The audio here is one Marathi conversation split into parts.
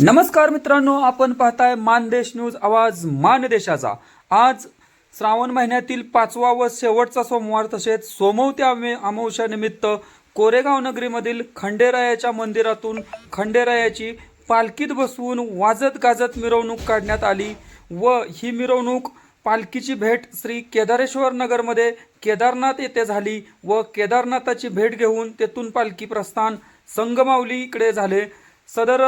नमस्कार मित्रांनो आपण पाहताय मानदेश न्यूज आवाज मानदेशाचा. आज श्रावण महिन्यातील पाचवा व शेवटचा सोमवार तसेच सोमवत्या अमे अमावस्यानिमित्त कोरेगाव नगरीमधील खंडेरायाच्या मंदिरातून खंडेरायाची पालखीत बसवून वाजत गाजत मिरवणूक काढण्यात आली व ही मिरवणूक पालखीची भेट श्री केदारेश्वर नगरमध्ये केदारनाथ येथे झाली व केदारनाथाची भेट घेऊन तेथून पालखी प्रस्थान संगमावली इकडे झाले. सदर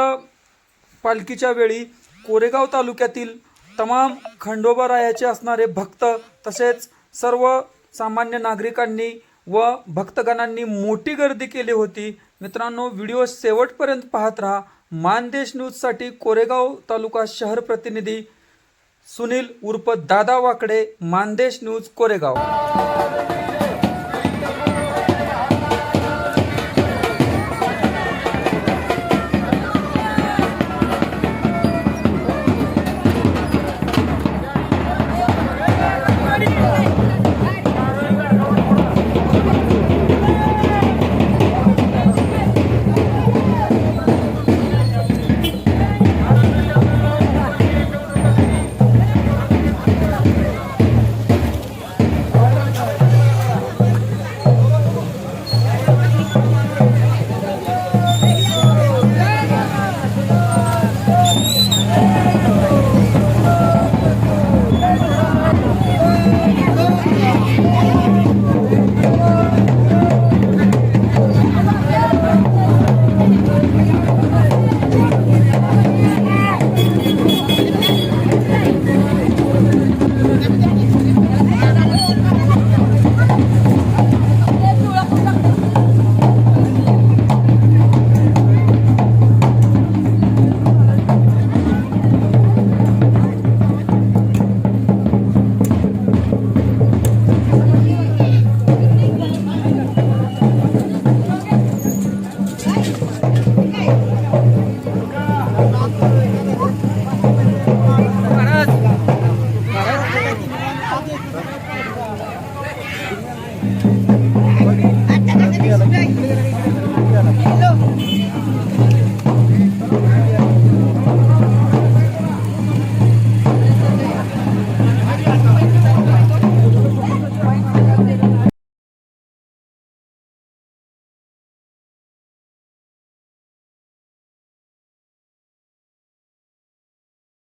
पालखीच्या वेळी कोरेगाव तालुक्यातील तमाम खंडोबारायाचे असणारे भक्त तसेच सर्व सामान्य नागरिकांनी व भक्तगणांनी मोठी गर्दी केली होती. मित्रांनो व्हिडिओ शेवटपर्यंत पाहत राहा. मानदेश न्यूजसाठी कोरेगाव तालुका शहर प्रतिनिधी सुनील उर्फ दादा वाकडे मानदेश न्यूज कोरेगाव. ん?